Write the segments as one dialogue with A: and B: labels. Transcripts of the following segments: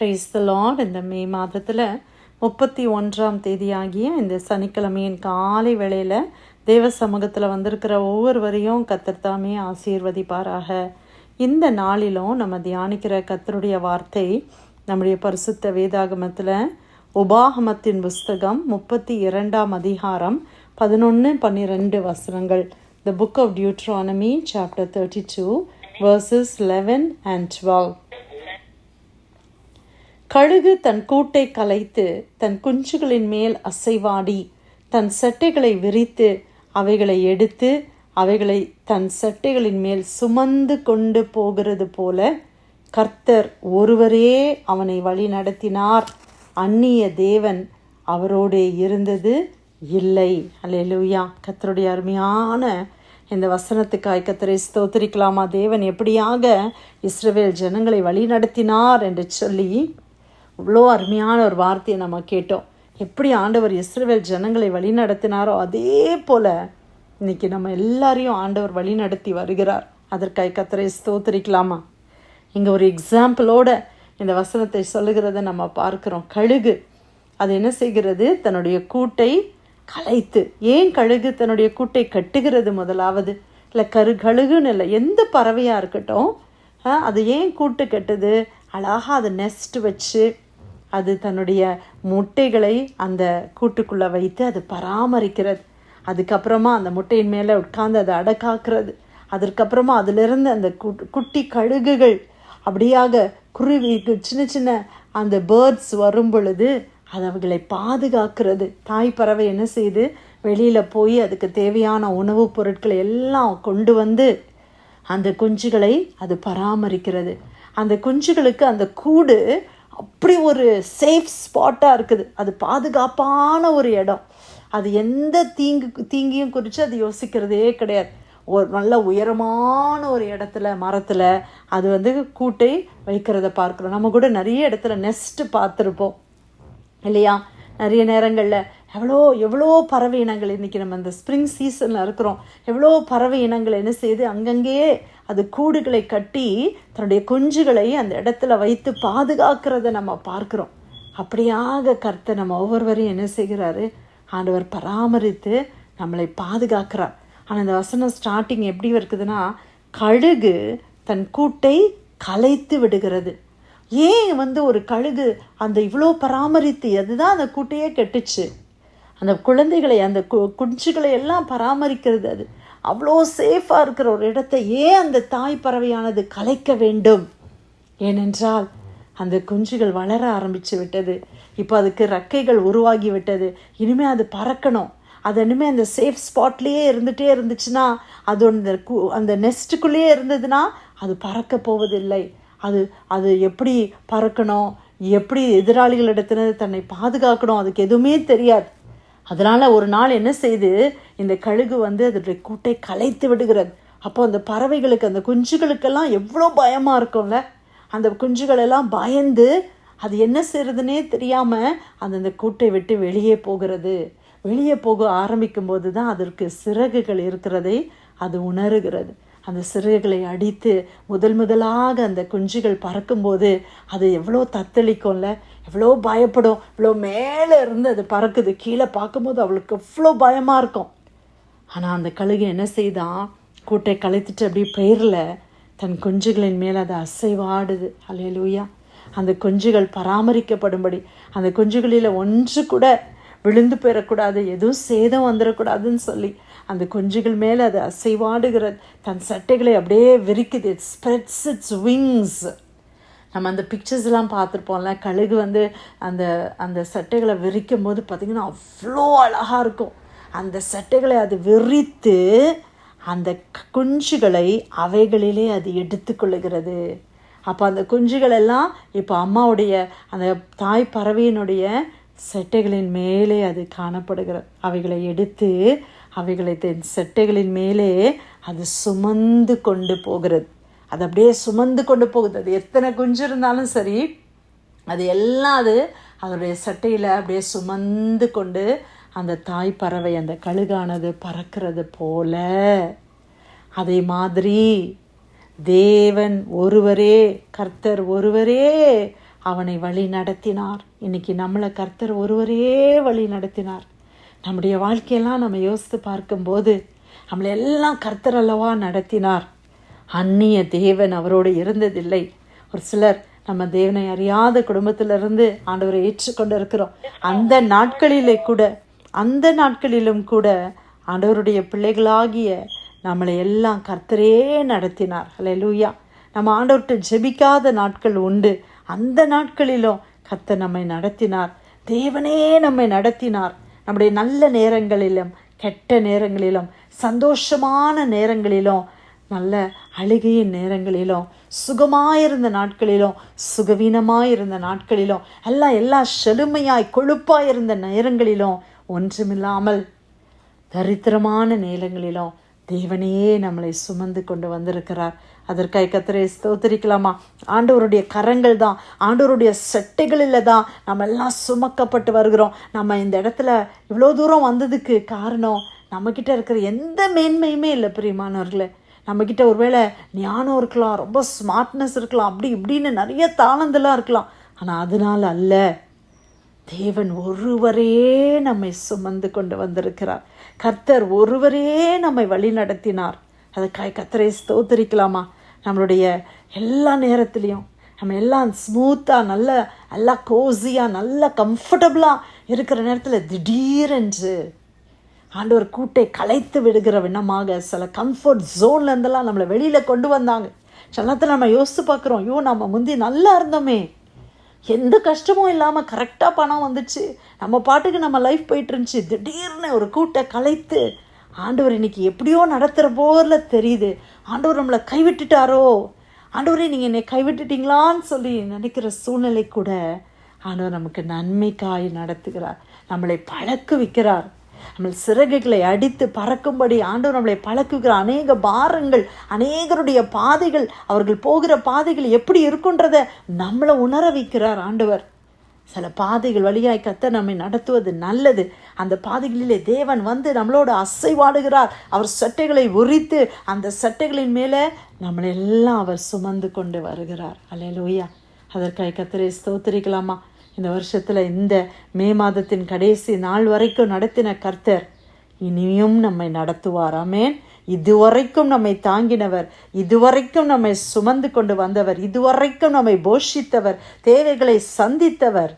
A: Price த Lord இந்த மே மாதத்தில் முப்பத்தி ஒன்றாம் தேதியாகிய இந்த சனிக்கிழமையின் காலை வேளையில் தேவ சமூகத்தில் வந்திருக்கிற ஒவ்வொருவரையும் கத்தர்தாமே ஆசீர்வதிப்பாராக. இந்த நாளிலும் நம்ம தியானிக்கிற கத்தருடைய வார்த்தை நம்முடைய பரிசுத்த வேதாகமத்தில் உபாகமத்தின் புஸ்தகம் முப்பத்தி இரண்டாம் அதிகாரம் பதினொன்று பன்னிரெண்டு வசனங்கள். The book of Deuteronomy chapter thirty two verses eleven and twelve கழுகு தன் கூட்டை கலைத்து தன் குஞ்சுகளின் மேல் அசைவாடி தன் சட்டைகளை விரித்து அவைகளை எடுத்து அவைகளை தன் சட்டைகளின் மேல் சுமந்து கொண்டு போகிறது போல கர்த்தர் ஒருவரே அவனை வழி நடத்தினார். அந்நிய தேவன் அவரோடே இருந்தது இல்லை. அல்லா கத்தருடைய அருமையான இந்த வசனத்துக்காய் கத்தரை ஸ்தோத்திரிக்கலாமா? தேவன் எப்படியாக இஸ்ரவேல் ஜனங்களை வழி நடத்தினார் என்று சொல்லி இவ்வளோ அருமையான ஒரு வார்த்தையை நம்ம கேட்டோம். எப்படி ஆண்டவர் இஸ்ரேல் ஜனங்களை வழி நடத்தினாரோ அதே போல் இன்னைக்கு நம்ம எல்லாரையும் ஆண்டவர் வழி நடத்தி வருகிறார். அதற்காக கத்தரை ஸ்தோத்தரிக்கலாமா? இங்கே ஒரு எக்ஸாம்பிளோட இந்த வசனத்தை சொல்லுகிறத நம்ம பார்க்குறோம். கழுகு. அது என்ன செய்கிறது? தன்னுடைய கூட்டை கலைத்து ஏன் கழுகு தன்னுடைய கூட்டை கட்டுகிறது முதலாவது? இல்லை கரு கழுகுன்னு இல்லை எந்த பறவையாக இருக்கட்டும் அது ஏன் கூட்டு கட்டுது? அழகாக அது நெஸ்ட் வச்சு அது தன்னுடைய முட்டைகளை அந்த கூட்டுக்குள்ளே வைத்து அது பராமரிக்கிறது. அதுக்கப்புறமா அந்த முட்டையின் மேலே உட்கார்ந்து அதை அடக்காக்குறது. அதற்கப்புறமா அதிலிருந்து அந்த குட்டி கழுகுகள் அப்படியாக குருவி சின்ன சின்ன அந்த பேர்ட்ஸ் வரும் பொழுது அது அவர்களை பாதுகாக்கிறது. தாய் பறவை என்ன செய்து வெளியில் போய் அதுக்கு தேவையான உணவுப் பொருட்களை எல்லாம் கொண்டு வந்து அந்த குஞ்சுகளை அது பராமரிக்கிறது. அந்த குஞ்சுகளுக்கு அந்த கூடு அப்படி ஒரு சேஃப் ஸ்பாட்டாக இருக்குது. அது பாதுகாப்பான ஒரு இடம். அது எந்த தீங்கு தீங்கியும் குறித்து அது யோசிக்கிறதே கிடையாது. ஒரு நல்ல உயரமான ஒரு இடத்துல மரத்தில் அது வந்து கூட்டை வைக்கிறத பார்க்குறோம். நம்ம கூட நிறைய இடத்துல நெஸ்ட்டு பார்த்துருப்போம். இல்லையா? நிறைய நேரங்களில் எவ்வளோ எவ்வளோ பறவை இனங்கள் இன்றைக்கி நம்ம இந்த ஸ்ப்ரிங் சீசனில் இருக்கிறோம். எவ்வளோ பறவை இனங்கள் என்ன செய்யுது அங்கங்கேயே அது கூடுகளை கட்டி தன்னுடைய குஞ்சுகளை அந்த இடத்துல வைத்து பாதுகாக்கிறத நம்ம பார்க்குறோம். அப்படியாக கர்த்தர் நம்ம ஒவ்வொருவரையும் என்ன செய்கிறாரு? ஆண்டவர் பராமரித்து நம்மளை பாதுகாக்கிறார். ஆனால் இந்த வசனம் ஸ்டார்டிங் எப்படி இருக்குதுன்னா கழுகு தன் கூட்டை கலைத்து விடுகிறது. ஏன் வந்து ஒரு கழுகு அந்த இவ்வளோ பராமரித்து அதுதான் அந்த கூட்டையே கெட்டுச்சு? அந்த குழந்தைகளை அந்த கு- குஞ்சுகளை எல்லாம் பராமரிக்கிறது அது. அவ்வளோ சேஃபாக இருக்கிற ஒரு இடத்தை ஏன் அந்த தாய் பறவையானது கலைக்க வேண்டும்? ஏனென்றால் அந்த குஞ்சுகள் வளர ஆரம்பித்து விட்டது. இப்போ அதுக்கு ரெக்கைகள் உருவாகி விட்டது. இனிமேல் அது பறக்கணும். அது இனிமேல் அந்த சேஃப் ஸ்பாட்லேயே இருந்துகிட்டே இருந்துச்சுன்னா அது அந்த கு- அந்த நெஸ்ட்டுக்குள்ளேயே இருந்ததுன்னா அது பறக்க போவதில்லை. அது அது எப்படி பறக்கணும்? எப்படி எதிராளிகளிடத்துல தன்னை பாதுகாக்கணும்? அதுக்கு எதுவுமே தெரியாது. அதனால் ஒரு நாள் என்ன செய்து இந்த கழுகு வந்து அதனுடைய கூட்டை கலைத்து விடுகிறது. அப்போ அந்த பறவைகளுக்கு அந்த குஞ்சுகளுக்கெல்லாம் எவ்வளோ பயமாக இருக்கும்ல? அந்த குஞ்சுகளெல்லாம் பயந்து அது என்ன செய்கிறதுனே தெரியாமல் அந்த அந்த கூட்டை விட்டு வெளியே போகிறது. வெளியே போக ஆரம்பிக்கும் போது தான் அதற்கு சிறகுகள் இருக்கிறதை அது உணருகிறது. அந்த சிறுகளை அடித்து முதல் முதலாக அந்த குஞ்சுகள் பறக்கும்போது அது எவ்வளோ தத்தளிக்கும்ல? எவ்வளோ பயப்படும். இவ்வளோ மேலே இருந்து அது பறக்குது. கீழே பார்க்கும்போது அவளுக்கு எவ்வளோ பயமாக இருக்கும். ஆனால் அந்த கழுகு என்ன செய்தான் கூட்டை கலைத்துட்டு அப்படியே பெயரில் தன் குஞ்சுகளின் மேல் அது அசைவாடுது. அல்லேலூயா அந்த குஞ்சுகள் பராமரிக்கப்படும்படி அந்த குஞ்சுகளில் ஒன்று கூட விழுந்து போயிடக்கூடாது. எதுவும் சேதம் வந்துடக்கூடாதுன்னு சொல்லி அந்த குஞ்சுகள் மேலே அது அசைவாடுகிறது தன் சட்டைகளை அப்படியே விரிக்குது. இட் ஸ்ப்ரெட்ஸ் இட்ஸ் விங்ஸ் நம்ம அந்த பிக்சர்ஸ்லாம் பார்த்துருப்போம்ல கழுகு வந்து அந்த அந்த சட்டைகளை விரிக்கும் போது பார்த்திங்கன்னா அவ்வளோ அழகாக இருக்கும். அந்த சட்டைகளை அது விரித்து அந்த குஞ்சுகளை அவைகளிலே அது எடுத்துக்கொள்ளுகிறது அப்போ அந்த குஞ்சுகள் எல்லாம் இப்போ அம்மாவுடைய அந்த தாய் பறவையினுடைய சட்டைகளின் மேலே அது காணப்படுகிறது அவைகளை எடுத்து அவைகளை தன் செட்டைகளின் மேலே அது சுமந்து கொண்டு போகிறது. அது அப்படியே சுமந்து கொண்டு போகுது. அது எத்தனை குஞ்சு இருந்தாலும் சரி அது எல்லாம் அது அதனுடைய சட்டையில் அப்படியே சுமந்து கொண்டு அந்த தாய் பறவை அந்த கழுகானது பறக்கிறது போல. அதே மாதிரி தேவன் ஒருவரே கர்த்தர் ஒருவரே அவனை வழி நடத்தினார். இன்னைக்கு நம்மளை கர்த்தர் ஒருவரே வழி நடத்தினார். நம்முடைய வாழ்க்கையெல்லாம் நம்ம யோசித்து பார்க்கும்போது நம்மளை எல்லாம் கர்த்தர் நடத்தினார். அந்நிய தேவன் அவரோடு இருந்ததில்லை. ஒரு சிலர் நம்ம தேவனை அறியாத குடும்பத்திலிருந்து ஆண்டவரை ஏற்றுக்கொண்டு இருக்கிறோம் அந்த நாட்களிலே கூட அந்த நாட்களிலும் கூட ஆண்டவருடைய பிள்ளைகளாகிய நம்மளை எல்லாம் கர்த்தரே நடத்தினார். ஹalleluya. நம்ம ஆண்டவர்கிட்ட ஜெபிக்காத நாட்கள் உண்டு. அந்த நாட்களிலும் கர்த்தர் நம்மை நடத்தினார். தேவனே நம்மை நடத்தினார். நம்முடைய நல்ல நேரங்களிலும் கெட்ட நேரங்களிலும் சந்தோஷமான நேரங்களிலும் நல்ல அழுகையின் நேரங்களிலும் சுகமாயிருந்த நாட்களிலும் சுகவீனமாயிருந்த நாட்களிலும் எல்லாம் எல்லா செழுமையாய் கொழுப்பாயிருந்த நேரங்களிலும் ஒன்றுமில்லாமல் தரித்திரமான நேரங்களிலும் தேவனையே நம்மளை சுமந்து கொண்டு வந்திருக்கிறார். அதற்காக கத்திரை ஸ்தோத்தரிக்கலாமா? ஆண்டவருடைய கரங்கள் தான் ஆண்டவருடைய செட்டைகளில் தான் நம்ம எல்லாம் சுமக்கப்பட்டு வருகிறோம். நம்ம இந்த இடத்துல இவ்வளோ தூரம் வந்ததுக்கு காரணம் நம்மக்கிட்ட இருக்கிற எந்த மேன்மையுமே இல்லை பிரியமானவர்களே. நம்மக்கிட்ட ஒருவேளை ஞானம் இருக்கலாம் ரொம்ப ஸ்மார்ட்னஸ் இருக்கலாம் அப்படி இப்படின்னு நிறைய தாளந்தெல்லாம் இருக்கலாம். ஆனால் அதனால் அல்ல தேவன் ஒருவரே நம்மை சுமந்து கொண்டு வந்திருக்கிறார். கர்த்தர் ஒருவரே நம்மை வழி நடத்தினார் அதுக்காய் கர்த்தரை ஸ்தோத்தரிக்கலாமா? நம்மளுடைய எல்லா நேரத்துலேயும் நம்ம எல்லாம் ஸ்மூத்தாக நல்ல நல்லா கோஸியாக நல்ல கம்ஃபர்டபுளாக இருக்கிற நேரத்தில் திடீரென்று ஆண்டவர் கூட்டை கலைத்து விடுகிற விண்ணமாக சில கம்ஃபர்ட் ஜோன்லேருந்தெல்லாம் நம்மளை வெளியில் கொண்டு வந்தாங்க. சில நேரத்தில் நம்ம யோசித்து பார்க்குறோம் ஐயோ நம்ம முந்தி நல்லா இருந்தோமே. எந்த கஷ்டமும் இல்லாமல் கரெக்டாக பணம் வந்துச்சு. நம்ம பாட்டுக்கு நம்ம லைஃப் போயிட்டு இருந்துச்சு. திடீர்னு ஒரு கூட்டை கலைத்து ஆண்டவர் இன்னைக்கு எப்படியோ நடத்துகிற போரில் தெரியுது. ஆண்டவர் நம்மளை கைவிட்டுட்டாரோ? ஆண்டவரே நீங்கள் என்னை கைவிட்டுட்டீங்களான்னு சொல்லி நினைக்கிற சூழ்நிலை கூட ஆண்டவர் நமக்கு நன்மைக்காய் நடத்துகிறார். நம்மளை பழக்குவிக்கிறார். நம்ம சிறகுகளை அடித்து பறக்கும்படி ஆண்டவர் நம்மளை பழக்குகிற அநேக பாரங்கள் அநேகருடைய பாதைகள் அவர்கள் போகிற பாதைகள் எப்படி இருக்குன்றத நம்மளை உணர வைக்கிறார் ஆண்டவர். சில பாதைகள் வழியாய் கத்த நம்மை நடத்துவது நல்லது. அந்த பாதைகளிலே தேவன் வந்து நம்மளோட அசைவாடுகிறார். அவர் சட்டைகளை உரித்து அந்த சட்டைகளின் மேலே நம்மளை எல்லாம் அவர் சுமந்து கொண்டு வருகிறார். அல்லையா அதற்காக கத்தரை ஸ்தோத்திரிக்கலாமா? இந்த வருஷத்தில் இந்த மே மாதத்தின் கடைசி நாள் வரைக்கும் நடத்தின கர்த்தர் இனியும் நம்மை நடத்துவார். ஆமேன். இதுவரைக்கும் நம்மை தாங்கினவர் இதுவரைக்கும் நம்மை சுமந்து கொண்டு வந்தவர் இதுவரைக்கும் நம்மை போஷித்தவர் தேவைகளை சந்தித்தவர்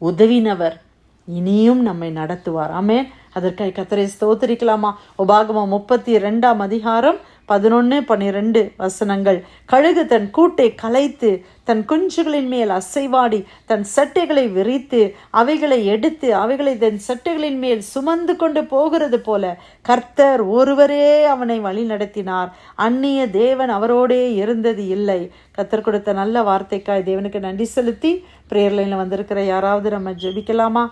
A: உதவினவர் இனியும் நம்மை நடத்துவார். ஆமேன். அதற்காக கத்தரை ஸ்தோத்தரிக்கலாமா? உபாகமம் முப்பத்தி ரெண்டாம் அதிகாரம் பதினொன்று பன்னிரெண்டு வசனங்கள். கழுகு தன் கூட்டை கலைத்து தன் குஞ்சுகளின் மேல் அசைவாடி தன் சட்டைகளை விரித்து அவைகளை எடுத்து அவைகளை தன் சட்டைகளின் மேல் சுமந்து கொண்டு போகிறது போல கர்த்தர் ஒருவரே அவனை வழி நடத்தினார் அந்நிய தேவன் அவரோடே இருந்தது இல்லை. கர்த்தர் கொடுத்த நல்ல வார்த்தைக்காய் தேவனுக்கு நன்றி செலுத்தி பிரேயர்லைனில் வந்திருக்கிற யாராவது நம்ம ஜெபிக்கலாமா?